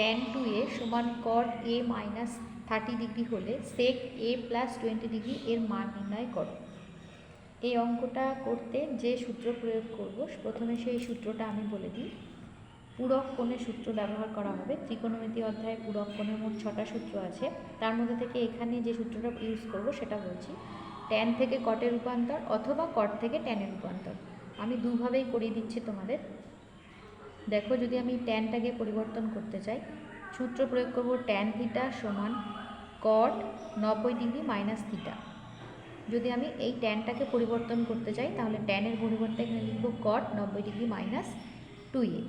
Tan two A সমান cot A minus thirty degree হলে sec A plus twenty degree এর মান নির্ণয় করো। এই অঙ্কটা করতে যে সূত্র প্রয়োগ করব, প্রথমে সেই সূত্রটা আমি বলে দিই। পূরক কোণের সূত্র ব্যবহার করা হবে। ত্রিকোণমিতি অধ্যায়ে পূরক কোণের মোট ছটা সূত্র আছে। তার মধ্যে থেকে এখানে যে সূত্রটা ইউজ করব সেটা বলছি। ট্যান থেকে কটের রূপান্তর অথবা কট থেকে ট্যানের রূপান্তর। আমি দুভাবেই করিয়ে দিচ্ছি তোমাদের। দেখো যদি আমি ট্যানটাকে পরিবর্তন করতে চাই, সূত্র প্রয়োগ করব ট্যান থিটা সমান কট নব্বই ডিগ্রি মাইনাস থিটা যদি আমি এই ট্যানটাকে পরিবর্তন করতে চাই, তাহলে ট্যানের পরিবর্তে এখানে লিখব কট নব্বই ডিগ্রি মাইনাস টু এ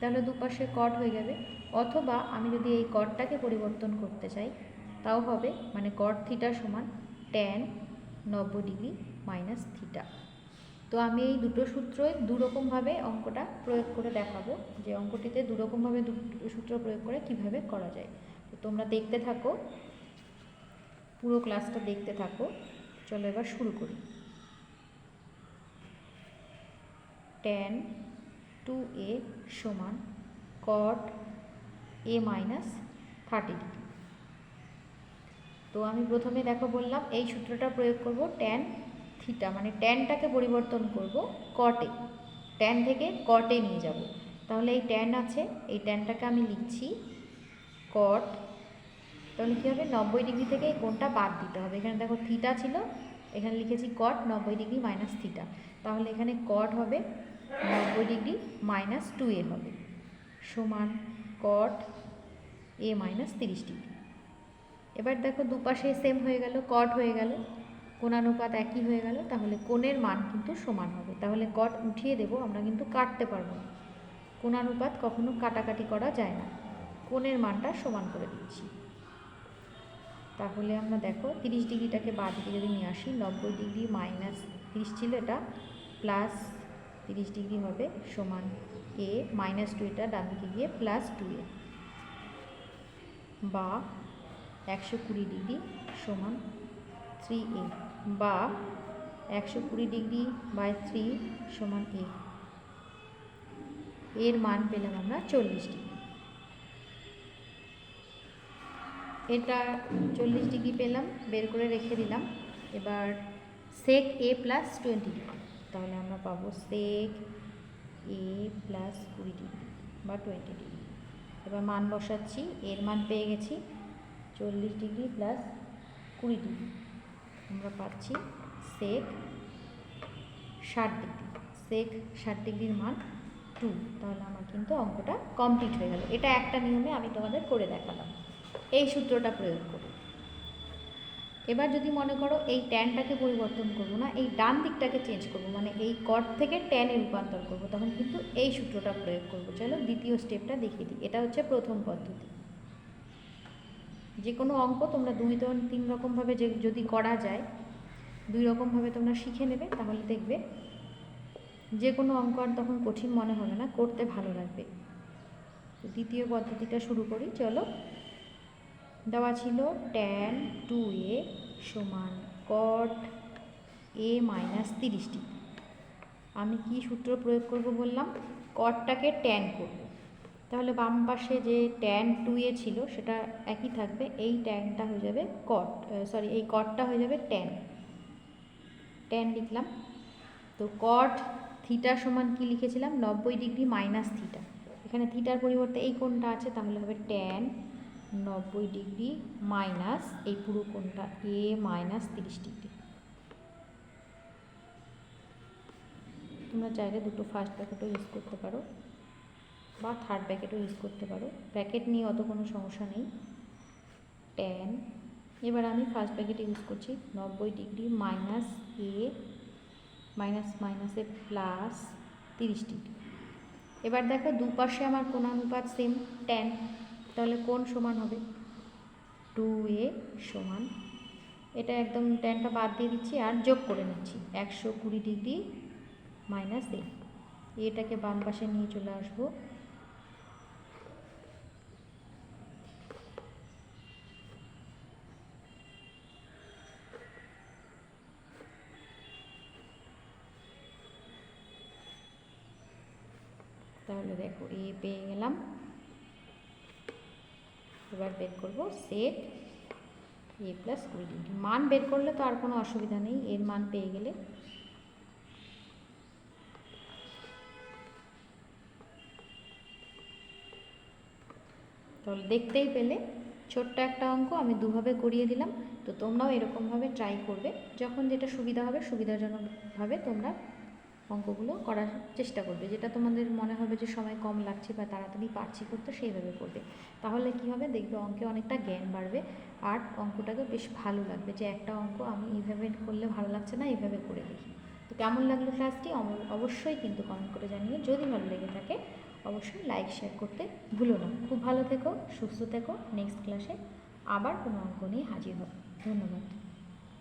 তাহলে দুপাশে কট হয়ে যাবে। অথবা আমি যদি এই কটটাকে পরিবর্তন করতে চাই, তাও হবে মানে কট থিটা সমান ট্যান নব্বই ডিগ্রি মাইনাস থিটা তো আমি এই দুটো সূত্রই দুরকমভাবে অঙ্কটা প্রয়োগ করে দেখাবো যে অঙ্কটিতে দুরকমভাবে দুটো সূত্র প্রয়োগ করে কীভাবে করা যায়। তো তোমরা দেখতে থাকো, পুরো ক্লাসটা দেখতে থাকো। চলো এবার শুরু করি। টেন টু এ সমান cot A minus thirty degree তো আমি প্রথমে দেখো বললাম, এই সূত্রটা প্রয়োগ করব ট্যান থিটা মানে ট্যানটাকে পরিবর্তন করব কটে ট্যান থেকে কটে নিয়ে যাব। তাহলে এই ট্যান আছে, এই ট্যানটাকে আমি লিখছি কট তাহলে কী হবে? নব্বই ডিগ্রি থেকে এই কোণটা বাদ দিতে হবে। এখানে দেখো থিটা ছিল, এখানে লিখেছি কট নব্বই ডিগ্রি মাইনাস থিটা। তাহলে এখানে কট হবে নব্বই ডিগ্রি মাইনাস টু এ হবে। সমান কট এ মাইনাস তিরিশ ডিগ্রি। এবার দেখো দুপাশে সেম হয়ে গেল কট হয়ে গেল। কোণানুপাত একই হয়ে গেল, তাহলে কোণের মান কিন্তু সমান হবে। তাহলে কট উঠিয়ে দেব, আমরা কিন্তু কাটতে পারব না। কোণানুপাত কখনো কাটাকাটি করা যায় না। কোণের মানটা সমান করে দিচ্ছি। তাহলে আমরা দেখো, তিরিশ ডিগ্রিটাকে বাঁ দিকে যদি নিয়ে আসি, নব্বই ডিগ্রি মাইনাস তিরিশ ছিল এটা, প্লাস তিরিশ ডিগ্রি হবে সমান এ, মাইনাস টু এটা ডান দিকে গিয়ে প্লাস টু এ। বা একশো কুড়ি ডিগ্রি সমান থ্রি এ। বা একশো কুড়ি ডিগ্রি বাই থ্রি সমান এ। এর মান পেলাম আমরা চল্লিশ ডিগ্রি। এটা চল্লিশ ডিগ্রি পেলাম, বের করে রেখে দিলাম। এবার sec A plus twenty degree তাহলে আমরা পাবো সেক এ প্লাস কুড়ি ডিগ্রি বা টোয়েন্টি ডিগ্রি এবার মান বসাচ্ছি, এর মান পেয়ে গেছি চল্লিশ ডিগ্রি প্লাস কুড়ি ডিগ্রি। আমরা পাচ্ছি সেক ষাট ডিগ্রি সেক ষাট ডিগ্রির মান টু তাহলে আমার কিন্তু অঙ্কটা কমপ্লিট হয়ে গেল। এটা একটা নিয়মে আমি তোমাদের করে দেখালাম। এই সূত্রটা প্রয়োগ করো। এবার যদি মনে করো এই ট্যানটাকে পরিবর্তন করব না, এই ডান দিকটাকে চেঞ্জ করব মানে এই কট থেকে ট্যানে রূপান্তর করব, তখন কিন্তু এই সূত্রটা প্রয়োগ করব। চলো দ্বিতীয় স্টেপটা দেখিয়ে দিই। এটা হচ্ছে প্রথম পদ্ধতি। যে কোনো অঙ্ক তোমরা দুই তিন রকমভাবে যে যদি করা যায়, দুই রকমভাবে তোমরা শিখে নেবে, তাহলে দেখবে যে কোনো অঙ্ক আর তখন কঠিন মনে হবে না, করতে ভালো লাগবে। দ্বিতীয় পদ্ধতিটা শুরু করি, চলো। দেওয়া ছিল ট্যান টু এ সমান কট এ মাইনাস তিরিশটি। আমি কি সূত্র প্রয়োগ করব বললাম? কটটাকে ট্যান করব। তাহলে বাম পাশে যে ট্যান টু এ ছিল, সেটা একই থাকবে। এই ট্যানটা হয়ে যাবে কট সরি এই কটটা হয়ে যাবে ট্যান ট্যান লিখলাম। তো কট থিটা সমান কি লিখেছিলাম? নব্বই ডিগ্রি মাইনাস থিটা এখানে থিটার পরিবর্তে এই কোণটা আছে, তাহলে হবে ট্যান নব্বই ডিগ্রি মাইনাস এই পুরো কোণটা এ মাইনাস তিরিশ ডিগ্রি। তোমরা চাইলে দুটো ফার্স্ট ব্র্যাকেটও ইউজ করতে পারো। বা থার্ড ব্র্যাকেটও ইউজ করতে পারো। ব্র্যাকেট নিয়ে অত কোনো সমস্যা নেই। টেন এবার আমি ফার্স্ট ব্র্যাকেট ইউজ করছি নব্বই ডিগ্রি মাইনাস এ মাইনাস মাইনাসে প্লাস তিরিশ ডিগ্রি এবার দেখো দুপাশে আমার কোণানুপাত সেম টেন তাহলে কোন সমান হবে? টু এ সমান। এটা একদম টেনটা বাদ দিয়ে দিচ্ছি আর যোগ করে নিচ্ছি। একশো কুড়ি ডিগ্রি মাইনাস এ এটাকে বাম পাশে নিয়ে চলে আসব। তাহলে দেখো এ পেয়ে গেলাম। এবার বের করব সেক এ প্লাস কুড়ি মান বের করলে তো আর কোনো অসুবিধা নেই, এর মান পেয়ে গেলে। তাহলে দেখতেই পেলে, ছোট্ট একটা অঙ্ক আমি দুভাবে করিয়ে দিলাম। তো তোমরাও এরকমভাবে ট্রাই করবে, যখন যেটা সুবিধা হবে সুবিধাজনকভাবে তোমরা অঙ্কগুলো করার চেষ্টা করবে। যেটা তোমাদের মনে হবে যে সময় কম লাগছে বা তাড়াতাড়ি পারছি করতে সেইভাবে করবে। তাহলে কি হবে? দেখবে অঙ্কে অনেকটা জ্ঞান বাড়বে আর অঙ্কটাকে বেশ ভালো লাগবে যে একটা অঙ্ক আমি এইভাবে করলে ভালো লাগছে না, এইভাবে করে দেখি। তো কেমন লাগল ক্লাসটি? অব- অবশ্যই কিন্তু কমেন্ট করে জানিও। যদি ভালো লেগে থাকে, অবশ্যই লাইক শেয়ার করতে ভুলো না। খুব ভালো থেকো, সুস্থ থেকো। নেক্সট ক্লাসে আবার কোনো অঙ্ক নিয়ে হাজির হবে। ধন্যবাদ।